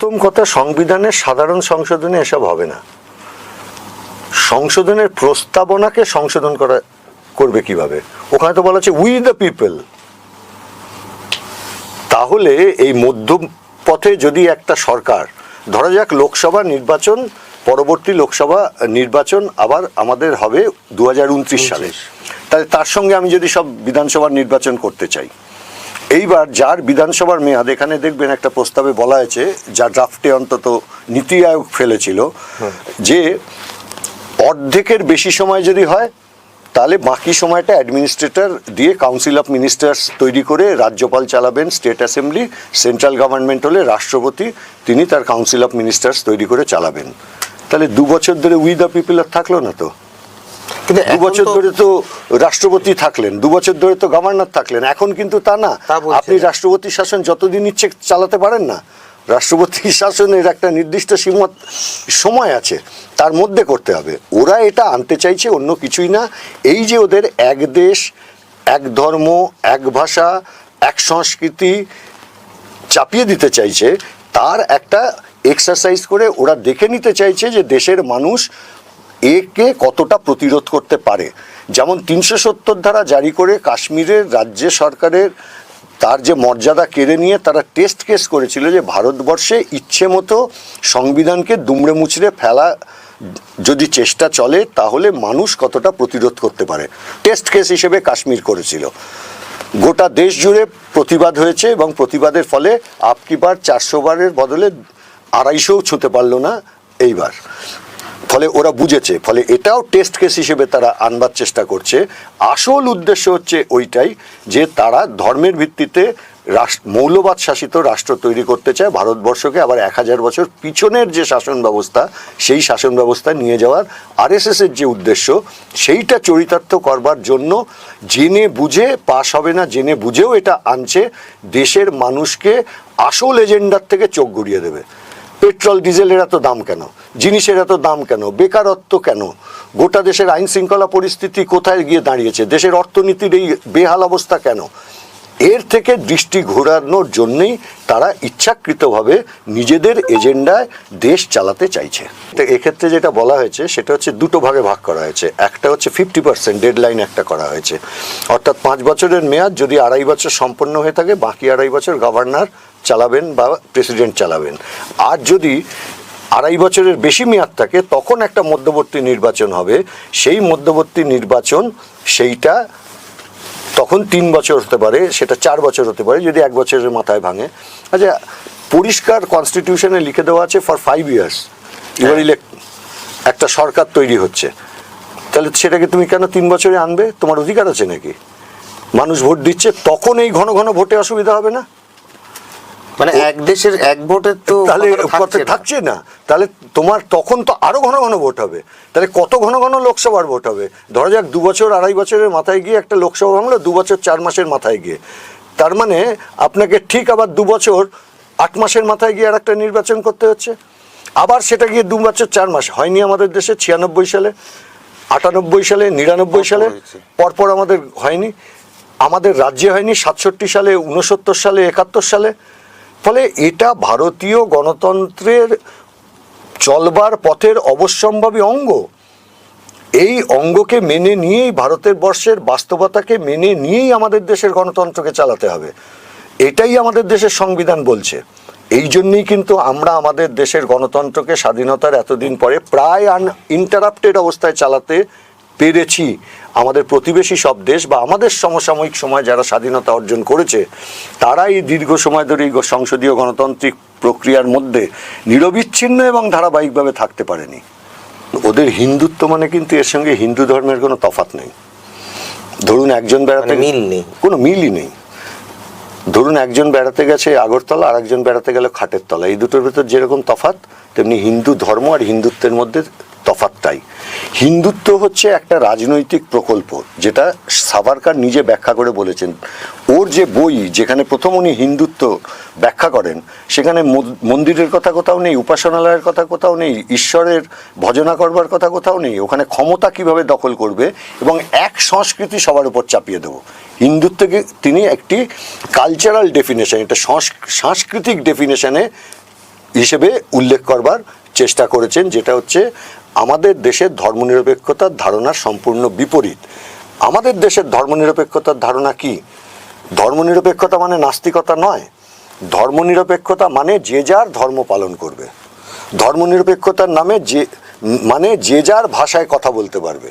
প্রথম কথা সংবিধানের সাধারণ সংশোধনে এসব হবে না। সংশোধনের প্রস্তাবনাকে সংশোধন করা করবে কীভাবে? ওখানে তো বলা হচ্ছে উই দ্য পিপল তাহলে এই মধ্যম পথে যদি একটা সরকার ধরা যাক লোকসভা নির্বাচন পরবর্তী লোকসভা নির্বাচন আবার আমাদের হবে দু হাজার উনত্রিশ সালে। তাহলে তার সঙ্গে আমি যদি সব বিধানসভার নির্বাচন করতে চাই এইবার যার বিধানসভার মেয়াদ এখানে দেখবেন একটা প্রস্তাবে বলা হয়েছে যা ড্রাফটে অন্তত নীতি আয়োগ ফেলেছিল যে অর্ধেকের বেশি সময় যদি হয় তাহলে বাকি সময়টা অ্যাডমিনিস্ট্রেটর দিয়ে কাউন্সিল অফ মিনিস্টার্স তৈরি করে রাজ্যপাল চালাবেন স্টেট অ্যাসেম্বলি সেন্ট্রাল গভর্নমেন্ট হলে রাষ্ট্রপতি তিনি তার কাউন্সিল অফ মিনিস্টার্স তৈরি করে চালাবেন। তাহলে দু বছর ধরে উই দ্য পিপল আর থাকল না তো? কিন্তু দু বছর ধরে তো রাষ্ট্রপতি থাকলেন দু বছর ধরে তো গভর্নর থাকলেন এখন কিন্তু তা না। আপনি রাষ্ট্রপতি শাসন যতদিন ইচ্ছে চালাতে পারেন না রাষ্ট্রপতি শাসনের একটা নির্দিষ্ট সীমা সময় আছে তার মধ্যে করতে হবে। ওরা এটা আনতে চাইছে অন্য কিছুই না। এই যে ওদের এক দেশ এক ধর্ম এক ভাষা এক সংস্কৃতি চাপিয়ে দিতে চাইছে তার একটা এক্সারসাইজ করে ওরা দেখে নিতে চাইছে যে দেশের মানুষ একে কতটা প্রতিরোধ করতে পারে? যেমন তিনশো সত্তর ধারা জারি করে কাশ্মীরের রাজ্য সরকারের তার যে মর্যাদা কেড়ে নিয়ে তারা টেস্ট কেস করেছিল যে ভারতবর্ষে ইচ্ছে মতো সংবিধানকে দুমড়ে মুচড়ে ফেলা যদি চেষ্টা চলে, তাহলে মানুষ কতটা প্রতিরোধ করতে পারে? টেস্ট কেস হিসেবে কাশ্মীর করেছিল। গোটা দেশ জুড়ে প্রতিবাদ হয়েছে এবং প্রতিবাদের ফলে আপকিবার চারশো বারের বদলে আড়াইশোও ছুঁতে পারল না এইবার। ফলে ওরা বুঝেছে, ফলে এটাও টেস্ট কেস হিসেবে তারা আনবার চেষ্টা করছে। আসল উদ্দেশ্য হচ্ছে ওইটাই যে তারা ধর্মের ভিত্তিতে রাষ্ট্র মৌলবাদ শাসিত রাষ্ট্র তৈরি করতে চায়, ভারতবর্ষকে আবার এক হাজার বছর পিছনের যে শাসন ব্যবস্থা, সেই শাসন ব্যবস্থা নিয়ে যাওয়ার আরএসএস এর যে উদ্দেশ্য, সেইটা চরিতার্থ করবার জন্য জেনে বুঝে পাশ হবে না, জেনে বুঝেও এটা আনছে, দেশের মানুষকে আসল এজেন্ডার থেকে চোখ ঘুরিয়ে দেবে। পেট্রোল, ডিজেলের এত দাম কেন? জিনিসের এত দাম কেন? বেকারত্ব কেন? গোটা দেশের আইন শৃঙ্খলা পরিস্থিতি কোথায় গিয়ে দাঁড়িয়েছে? দেশের অর্থনীতির এই বেহাল অবস্থা কেন? এর থেকে দৃষ্টি ঘোরানোর জন্যই তারা ইচ্ছাকৃতভাবে নিজেদের এজেন্ডায় দেশ চালাতে চাইছে। তো এক্ষেত্রে যেটা বলা হয়েছে, সেটা হচ্ছে দুটো ভাগে ভাগ করা হয়েছে। একটা হচ্ছে ফিফটি পার্সেন্ট, ডেডলাইন একটা করা হয়েছে। অর্থাৎ পাঁচ বছরের মেয়াদ যদি আড়াই বছর সম্পন্ন হয়ে থাকে, বাকি আড়াই বছর গভর্নর চালাবেন বা প্রেসিডেন্ট চালাবেন। আর যদি আড়াই বছরের বেশি মেয়াদ থাকে তখন একটা মধ্যবর্তী নির্বাচন হবে। সেই মধ্যবর্তী নির্বাচন সেইটা তখন তিন বছর হতে পারে সেটা চার বছর হতে পারে যদি এক বছরের মাথায় ভাঙে। আচ্ছা পরিষ্কার কনস্টিটিউশনে লিখে দেওয়া আছে ফর ফাইভ ইয়ার্স এবার ইলেক্ট একটা সরকার তৈরি হচ্ছে। তাহলে সেটাকে তুমি কেন তিন বছরে আনবে? তোমার অধিকার আছে নাকি? মানুষ ভোট দিচ্ছে তখন এই ঘন ঘন ভোটে অসুবিধা হবে না? মানে এক দেশের এক ভোটের তো তাহলে থাকছে না। তাহলে তোমার তখন তো আরও ঘন ঘন ভোট হবে। তাহলে কত ঘন ঘন লোকসভার ভোট হবে? ধরা যাক দু বছর আড়াই বছরের মাথায় গিয়ে একটা লোকসভা ভাঙলো দু বছর চার মাসের মাথায় গিয়ে। তার মানে আপনাকে ঠিক আবার দু বছর আট মাসের মাথায় গিয়ে আর একটা নির্বাচন করতে হচ্ছে। আবার সেটা গিয়ে দু বছর চার মাস। হয়নি আমাদের দেশে ছিয়ানব্বই সালে আটানব্বই সালে নিরানব্বই সালে পরপর আমাদের হয়নি। আমাদের রাজ্যে হয়নি সাতষট্টি সালে উনসত্তর সালে একাত্তর সালে ফলে এটা ভারতীয় গণতন্ত্রের চলবার পথের অবশ্যম্ভাবী অঙ্গ। এই অঙ্গকে মেনে নিয়েই ভারতের বর্ষের বাস্তবতাকে মেনে নিয়েই আমাদের দেশের গণতন্ত্রকে চালাতে হবে। এটাই আমাদের দেশের সংবিধান বলছে। এই জন্যই কিন্তু আমরা আমাদের দেশের গণতন্ত্রকে স্বাধীনতার এতদিন পরে প্রায় আন ইন্টারাপ্টেড অবস্থায় চালাতে পেরেছি। আমাদের প্রতিবেশী সব দেশ বা আমাদের সমসাময়িক সময় যারা স্বাধীনতা অর্জন করেছে তারা এই দীর্ঘ সময় ধরে এই সংসদীয় গণতান্ত্রিক প্রক্রিয়ার মধ্যে নিরবিচ্ছিন্ন এবং ধারাবাহিকভাবে থাকতে পারেনি। ওদের হিন্দুত্ব মানে কিন্তু এর সঙ্গে হিন্দু ধর্মের কোনো তফাৎ নেই। ধরুন একজন বেড়াতে মানে মিল নেই। কোনো মিলই নেই। ধরুন একজন বেড়াতে গেছে আগরতলা আর একজন বেড়াতে গেল খাটের তলা। এই দুটোর ভেতর যেরকম তফাৎ তেমনি হিন্দু ধর্ম আর হিন্দুত্বের মধ্যে তফাৎটাই। হিন্দুত্ব হচ্ছে একটা রাজনৈতিক প্রকল্প, যেটা সাভারকার নিজে ব্যাখ্যা করে বলেছেন। ওর যে বই, যেখানে প্রথম উনি হিন্দুত্ব ব্যাখ্যা করেন, সেখানে মন্দিরের কথা কোথাও নেই, উপাসনালয়ের কথা কোথাও নেই, ঈশ্বরের ভজনা করবার কথা কোথাও নেই, ওখানে ক্ষমতা কীভাবে দখল করবে এবং এক সংস্কৃতি সবার উপর চাপিয়ে দেবো। হিন্দুত্বকে তিনি একটি কালচারাল ডেফিনেশন এটা সংস- সাংস্কৃতিক ডেফিনেশনে হিসেবে উল্লেখ করবার চেষ্টা করেছেন, যেটা হচ্ছে আমাদের দেশের ধর্মনিরপেক্ষতার ধারণার সম্পূর্ণ বিপরীত। আমাদের দেশের ধর্মনিরপেক্ষতার ধারণা কি? ধর্মনিরপেক্ষতা মানে নাস্তিকতা নয়। ধর্মনিরপেক্ষতা মানে যে যার ধর্ম পালন করবে। ধর্মনিরপেক্ষতার নামে যে মানে যে যার ভাষায় কথা বলতে পারবে।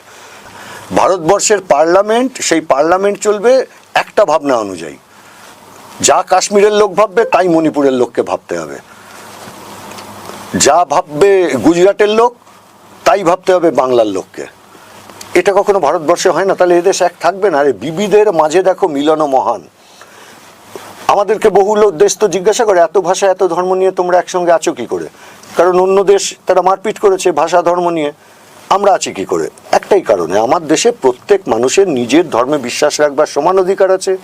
ভারতবর্ষের পার্লামেন্ট, সেই পার্লামেন্ট চলবে একটা ভাবনা অনুযায়ী। যা কাশ্মীরের লোক ভাববে, তাই মণিপুরের লোককে ভাবতে হবে। যা ভাববে গুজরাটের লোক, তাই ভাবতে হবে বাংলার লোককে। এটা কখনো ভারতবর্ষে হয় না, তাহলে এদেশ এক থাকবে না? আরে বিবিধের মাঝে দেখো মিলন মহান। আমাদেরকে বহু লোক, দেশ তো জিজ্ঞাসা করে, এত ভাষা, এত ধর্ম নিয়ে তোমরা একসঙ্গে আছো কি করে? কারণ অন্য দেশ তারা মারপিট করেছে ভাষা, ধর্ম নিয়ে। আমরা আছি কি করে? একটাই কারণে, আমার দেশে প্রত্যেক মানুষের নিজের ধর্মে বিশ্বাস রাখবার সমান অধিকার আছে,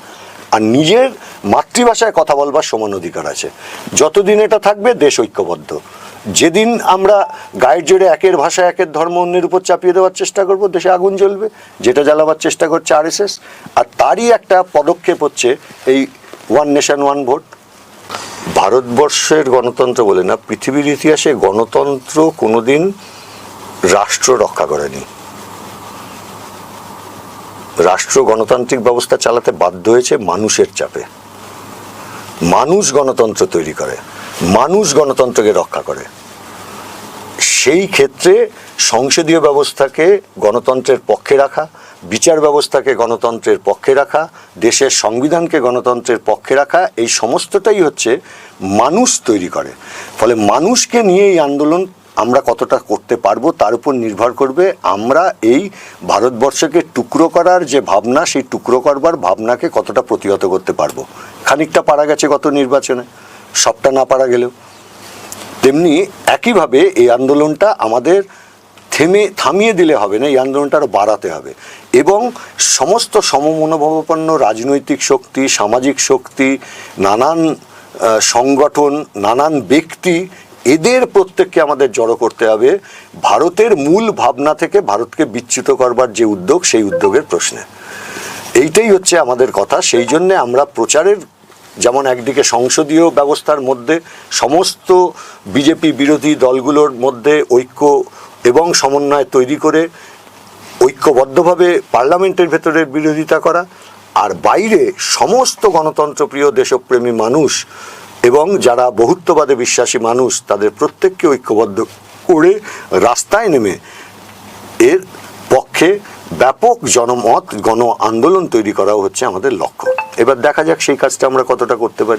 আর নিজের মাতৃভাষায় কথা বলবার সমান অধিকার আছে। যতদিন এটা থাকবে, দেশ ঐক্যবদ্ধ। যেদিন আমরা গায়ের জোরে একের ভাষা, একের ধর্ম অন্যের উপর চাপিয়ে দেওয়ার চেষ্টা করব, দেশে আগুন জ্বলবে, যেটা জ্বালাবার চেষ্টা করছে আরএসএস, আর তারই একটা পদক্ষেপ হচ্ছে এই ওয়ান নেশন ওয়ান ভোট ভারতবর্ষের গণতন্ত্র বলে না, পৃথিবীর ইতিহাসে গণতন্ত্র কোনোদিন রাষ্ট্র রক্ষা করেনি। রাষ্ট্র গণতান্ত্রিক ব্যবস্থা চালাতে বাধ্য হয়েছে মানুষের চাপে। মানুষ গণতন্ত্র তৈরি করে। মানুষ গণতন্ত্রকে রক্ষা করে। সেই ক্ষেত্রে সংসদীয় ব্যবস্থাকে গণতন্ত্রের পক্ষে রাখা, বিচার ব্যবস্থাকে গণতন্ত্রের পক্ষে রাখা, দেশের সংবিধানকে গণতন্ত্রের পক্ষে রাখা, এই সমস্তটাই হচ্ছে মানুষ তৈরি করে। ফলে মানুষকে নিয়ে এই আন্দোলন আমরা কতটা করতে পারব তার উপর নির্ভর করবে আমরা এই ভারতবর্ষকে টুকরো করার যে ভাবনা, সেই টুকরো করবার ভাবনাকে কতটা প্রতিহত করতে পারব। খানিকটা পারা গেছে গত নির্বাচনে। সবটা না পারা গেলেও। তেমনি একইভাবে এই আন্দোলনটা আমাদের থেমে, থামিয়ে দিলে হবে না, এই আন্দোলনটা আরও বাড়াতে হবে। এবং সমস্ত সমমনোভাবাপন্ন রাজনৈতিক শক্তি, সামাজিক শক্তি, নানান সংগঠন, নানান ব্যক্তি, এদের প্রত্যেককে আমাদের জড়ো করতে হবে। ভারতের মূল ভাবনা থেকে ভারতকে বিচ্যুত করবার যে উদ্যোগ, সেই উদ্যোগের প্রশ্নে। এইটাই হচ্ছে আমাদের কথা। সেই জন্যে আমরা প্রচারের যেমন একদিকে সংসদীয় ব্যবস্থার মধ্যে সমস্ত বিজেপি বিরোধী দলগুলোর মধ্যে ঐক্য এবং সমন্বয় তৈরি করে ঐক্যবদ্ধভাবে পার্লামেন্টের ভেতরের বিরোধিতা করা, আর বাইরে সমস্ত গণতন্ত্রপ্রিয় দেশপ্রেমী মানুষ এবং যারা বহুত্ববাদে বিশ্বাসী মানুষ, তাদের প্রত্যেককে ঐক্যবদ্ধ করে রাস্তায় নেমে এর পক্ষে ব্যাপক জনমত গণ আন্দোলন তৈরি করাও হচ্ছে আমাদের লক্ষ্য। এবার দেখা যাক সেই কাজটা আমরা কতটা করতে পারি।